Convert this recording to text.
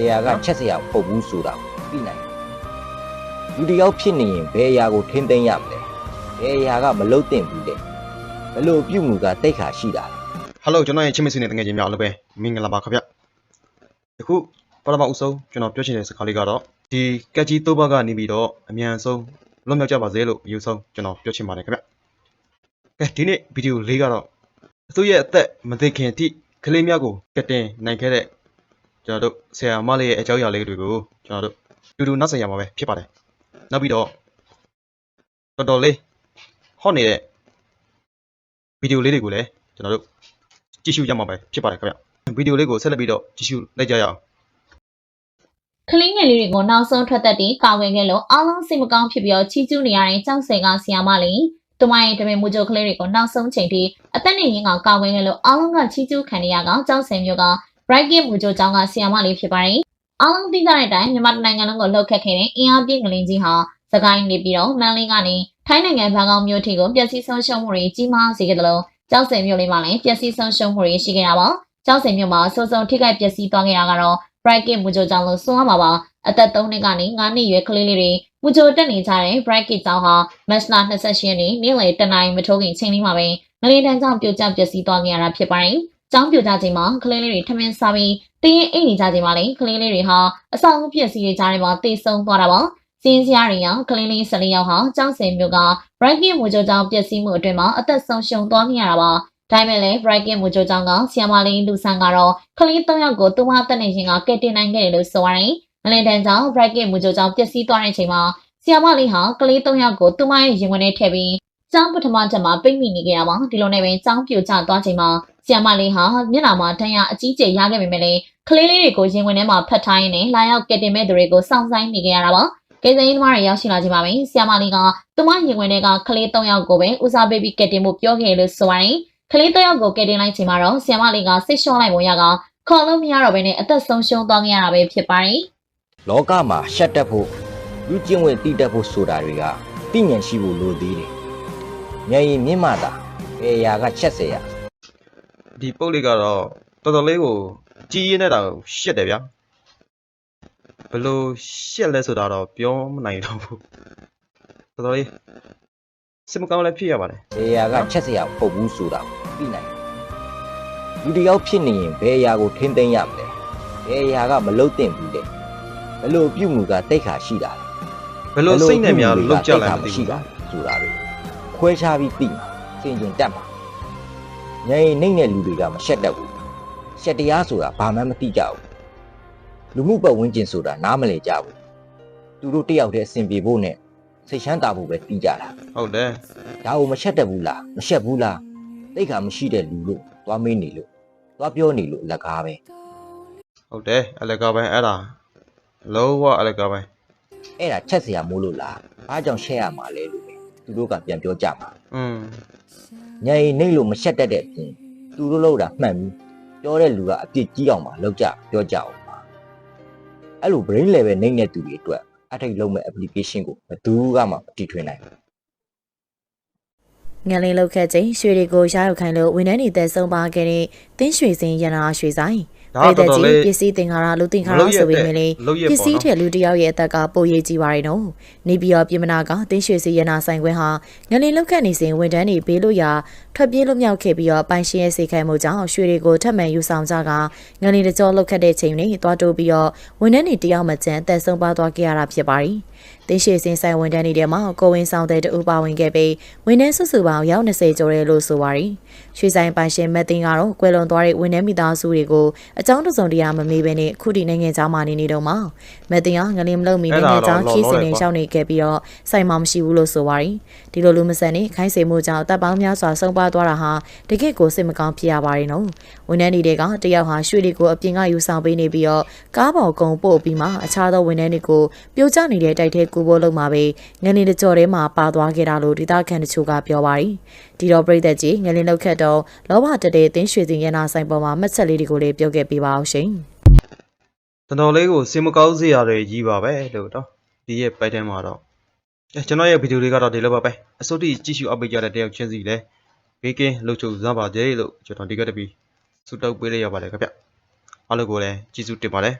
ဘယ်ဟာကချက်စရာပုတ်ဘူးဆိုတာကိုသိနိုင်တယ်လူတစ်ယောက်ဖြစ်နေရင်ဘယ်အရာကိုထိမ့်သိမ်းရမလဲဘယ်အရာကမလုတ်တင်ဘူးလေဘယ်လိုပြုမှုကတိတ်ခါရှိတာလဲဟယ်လိုကျွန်တော်ရဲ့ချင်းမစ်ဆွေနဲ့တကယ်ချင်းများအားလုံးပဲမင်္ဂလာပါခင်ဗျယခုပထမဦးဆုံးကျွန်တော်ပြောချင်တဲ့စကားလေးကတော့ဒီကက်ကြီးသုံးပါးကနေပြီးတော့အမြန်ဆုံးလွတ်မြောက်ကြပါစေလို့အယူဆုံးကျွန်တော်ပြောချင်ပါတယ်ခင်ဗျကဲဒီနေ့ဗီဒီယိုလေးကတော့သူ့ရဲ့အသက်မသိခင်အထိကလေးများကိုကက်တင်နိုင်ခဲ့တဲ့ ကျွန်တော်တို့ဆရာမလေးရဲ့အကြောင်းအရာလေးတွေကိုကျွန်တော်တို့တူတူနောက်ဆက်ရမှာပဲဖြစ်ပါတယ်နောက်ပြီးတော့တော်တော်လေးဟော့နေတဲ့ဗီဒီယိုလေးတွေကိုလည်းကျွန်တော်တို့ကြည့်ရှုရမှာပဲဖြစ်ပါတယ်ခင်ဗျဗီဒီယိုလေးကိုဆက်လက်ပြီးတော့ကြည့်ရှုလိုက်ကြရအောင်ကလေးငယ်လေးတွေကိုနောက်ဆုံးထွက်သက်ပြီးကာဝယ်ခဲ့လို့အားလုံးစိတ်မကောင်းဖြစ်ပြီးတော့ချီးကျူးနေရတဲ့ကြောက်စင်ကဆီယာမလေးသူမရဲ့တမင်မူကြိုကလေးတွေကိုနောက်ဆုံးချိန်ထိအသက်နဲ့ရင်းကကာဝယ်ခဲ့လို့အားလုံးကချီးကျူးခံနေရကကြောက်စင်မျိုးက bright game မူကြိုကျောင်းကဆီယာမလေးဖြစ်ပါတယ်အားလုံးသိကြတဲ့အတိုင်းမြန်မာတိုင်းနိုင်ငံလုံးကိုလှုပ်ခတ်ခဲ့တဲ့အင်အားပြည့်ကလေးကြီးဟာစကိုင်းနေပြီးတော့မန်လေးကနေထိုင်းနိုင်ငံဘန်ကောက်မြို့ထိကိုပျက်စီးဆုံးရှုံးမှုတွေကြီးမားစေခဲ့တယ်လို့ကြောက်စင်မျိုးလေးမှာလည်းပျက်စီးဆုံးရှုံးမှုတွေရှိခဲ့တာပါကြောက်စင်မျိုးမှာစိုးစိုးထိခိုက်ပျက်စီးသွားခဲ့တာကတော့ bright game မူကြိုကျောင်းလို့ဆိုရမှာပါအသက်3နှစ်ကနေ9နှစ်ရွယ်ကလေးလေးတွေမူကြိုတက်နေကြတဲ့ Bright Kid ကျောင်းဟာမတ်လ28ရက်နေ့နေ့လယ်တနာရီမထိုးခင်ချိန်လေးမှာပဲငလင်းတန်းကြောင့်ပြိုကျပျက်စီးသွားခဲ့ရတာဖြစ်ပါတယ်။ ကျောင်းပြိုကျချိန်မှာကလေးလေးတွေထမင်းစားပြီးတရင်အိတ်နေကြချိန်မှာလည်းကလေးလေးတွေဟာအဆောင်အပျက်စီးတွေကြားထဲမှာတိတ်ဆုံးသွားတာပါ။စင်းစရာတွေရောကလေးလေး14ယောက်ဟာကျောင်းဆယ်မျိုးက Bright Kid မူကြိုကျောင်းပျက်စီးမှုအတွင်းမှာအသက်ဆုံးရှုံးသွားခဲ့ရတာပါ။ဒါပေမဲ့လည်း Bright Kid မူကြိုကျောင်းကဆီယမလေးလူဆန်ကတော့ကလေး3ယောက်ကိုသူမတက်နေခြင်းကကဲတင်နိုင်ခဲ့တယ်လို့ဆိုပါတယ်။မလင်တန်ကြောင့် bracket မူကြိုကြောင့်ပျက်စီးသွားတဲ့အချိန်မှာဆီယာမလေးဟာကလေး၃ယောက်ကိုသူမရဲ့ရင်ဝင်ထဲထည့်ပြီးကျောင်းပထမချက်မှာပိတ်မိနေကြရပါဒီလိုနဲ့ပဲကျောင်းပြိုကျသွားချိန်မှာ ဆီယာမလေးဟာမျက်နှာမှာဒဏ်ရာအကြီးကျယ်ရခဲ့ပေမဲ့လည်းကလေးလေးတွေကိုရင်ဝင်ထဲမှာဖတ်ထားရင်းနဲ့လာရောက်ကက်တင်မဲ့သူတွေကိုစောင့်ဆိုင်နေကြရတာပါကယ်ဆယ်ရေးသမားတွေရောက်ရှိလာချိန်မှာပဲဆီယာမလေးကသူမရင်ဝင်ထဲကကလေး၃ယောက်ကိုပဲဦးစားပေးပြီးကက်တင်ဖို့ပြောခဲ့လို့ဆိုပါတယ်ကလေး၃ယောက်ကိုကယ်တင်လိုက်ချိန်မှာတော့ဆီယာမလေးကစိတ်လျှော့လိုက်ပုံရကခေါ်လို့မရတော့ဘဲနဲ့အသက်ဆုံးရှုံးသွားခဲ့ရတာပဲဖြစ်ပါတယ်လောကမှာရှက်တက်ဖို့လူကျင့်ဝတ်တိတက်ဖို့ဆိုတာတွေကသိဉာဏ်ရှိဖို့လိုသေးတယ်။ဉာဏ်ရည်မြင့်မှသာဘယ်အရာကချက်စရာ ဒီပုတ်လေးကတော့တော်တော်လေးကိုကြီးရင်းနေတာကိုရှက်တယ်ဗျာဘယ်လို့ရှက်လဲဆိုတာတော့ပြောမနိုင်တော့ဘူးတော်တော်လေးစစ်မကောင်းလည်းဖြစ်ရပါတယ်ဘယ်အရာကချက်စရာပုတ်ဘူးဆိုတာကိုသိနိုင်တယ်လူတစ်ယောက်ဖြစ်နေရင်ဘယ်အရာကိုထိမ့်သိမ်းရမလဲဘယ်အရာကမလုတ်တင်ဘူးလေဘယ်လိုပြုမှုကတိတ်ခါရှိတာလဲဘယ်လို့စိတ်နဲ့များလောက်ကြလိုက်မသိရှိဘူးတာဆိုတာပဲခွဲခြားပြီးသိမှာစင်ကျင်တက်မှာ ဉာဏ်ရည်နှိမ့်တဲ့လူတွေကမရှက်တတ်ဘူးရှက်တရားဆိုတာဘာမှမသိကြဘူးလူမှုပတ်ဝန်းကျင်ဆိုတာနားမလည်ကြဘူးသူတို့တယောက်တည်းအဆင်ပြေဖို့နဲ့စိတ်ချမ်းသာဖို့ပဲသိကြတာဟုတ်တယ်ဒါကိုမရှက်တတ်ဘူးလားမရှက်ဘူးလားတိတ်ခါမရှိတဲ့လူလို့သွားမေးနေလို့သွားပြောနေလို့အလကားပဲဟုတ်တယ်အလကားပဲအဲ့ဒါလုံးဝအလကားပဲအဲ့ဒါချက်စရာမိုးလို့လားဘာကြောင့်ရှက်ရမှာလဲလို့ပဲသူတို့ကပြန်ပြောကြမှာอืม ညရင်နှိမ့်လို့မရှက်တတ်တဲ့အပြင်သူတို့လောက်တာမှန်ပြီးပြောတဲ့လူကအပြစ်ကြီးအောင်ပါလောက်ကြပြောကြအောင်ပါအဲ့လို brain level နှိမ့်တဲ့သူတွေအတွက်အထိတ်လုံးမဲ့ application ကိုဘယ်သူကမှမတီထွင်နိုင်ဘူးငလင်းလောက်ခက်ချိန်ရွှေတွေကိုရရောက်ခိုင်းလို့ဝန်ထမ်းတွေတက်ဆုံးပါခဲ့တဲ့တင်းရွှေစင်ရနာရွှေဆိုင် ဒါပြည်ကသက်တော်တော်ကြီးလေးပစ္စည်းတင်္ကာရလူတင်္ကာရဆိုပေမဲ့လေလုတ်ရက်ပပေါ့စ္စည်းနော်ထက်လူတစ်ယောက်ရဲ့အသက်ကပိုရေးကြည့်ပါရဲ့နော်နေပြီးတော့ပြည်မနာကတင်းရွှေစီရနာဆိုင်ခွဲဟာငလင်းလောက်ခက်နေစဉ်ဝန်ထမ်းတွေဘေးလို့ရာထွက်ပြေးလို့မြောက်ခဲ့ပြီးတော့ပိုင်ရှင်ရဲ့စိတ်ခိုင်မှုကြောင့်ရွှေတွေကိုထပ်မံယူဆောင်ကြကငလင်းတကြောလောက်ခက်တဲ့ချိန်လေးသွားတိုးပြီးတော့ဝန်ထမ်းတွေတယောက်မှကျန်အသက်ဆုံးပါသွားခဲ့ရတာဖြစ်ပါတယ်တင်းရွှေစင်ဆိုင်ဝန်ထမ်းတွေထဲမှာကိုဝင်းဆောင်တဲ့တူပါဝင်ခဲ့ပြီးဝန်ထမ်းစုစုပေါင်းရောက်20ကျော်တယ်လို့ဆိုပါတယ်ရွှေဆိုင်ပိုင်ရှင်မက်တင်ကတော့ကွယ်လွန်သွားတဲ့ဝန်ထမ်းမိသားစုတွေကိုအကြောင်းတစုံတရာမမေးဘဲနဲ့ခုထိနိုင်ငံခြားမှာနေနေတော့မှမက်တင်ကငလင်းမလုံးမီနိုင်ငံခြားခီးစင်နေရှောက်နေခဲ့ပြီးတော့ဆိုင်မှာမရှိဘူးလို့ဆိုပါတယ်ဒီလိုလူမဆန်နေခိုင်းစေမှုကြောင့်တပ်ပေါင်းများစွာဆုံးပါသွားတာဟာတကယ့်ကိုစိတ်မကောင်းဖြစ်ရပါတယ်နော်ဝန်ထမ်းတွေကတယောက်ဟာရွှေတွေကိုအပြင်ကယူဆောင်ပေးနေပြီးတော့ကားပေါ်ကုံပို့ပြီးမှအခြားသောဝန်ထမ်းတွေကိုပြိုကျနေတဲ့တိုက်ထဲကူဖို့လုပ်မှာပဲငလင်းတကြော်ထဲမှာပါသွားခဲ့တာလို့ဒေသခံတချို့ကပြောပါတယ်ဒီတော့ပြည်သက်ကြီးငလင်းလောက်ခတ်တော့လောဘတတဲ့တင်းရွှေစင်ရနာဆိုင်ပေါ်မှာမှတ်ချက်လေးတွေကိုလည်းပြောခဲ့ပေးပါအောင်ရှင်တော်တော်လေးကိုစင်မကောင်းစေရတယ်ကြီးပါပဲလို့တော့ဒီရဲ့ပိုက်တန်းမှာတော့အဲကျွန်တော်ရဲ့ဗီဒီယိုလေးကတော့ဒီလိုပါပဲအစိုးတိကြည့်ရှုအပ်ပေးကြတဲ့တယောက်ချင်းစီလဲဘေးကင်းလှုပ်ချုပ်စမ်းပါကြလို့ကျွန်တော်ဒီကတပီဆုတောက်ပေးလိုက်ရပါတယ်ခင်ဗျအားလုံးကိုလည်းကျေးဇူးတင်ပါတယ်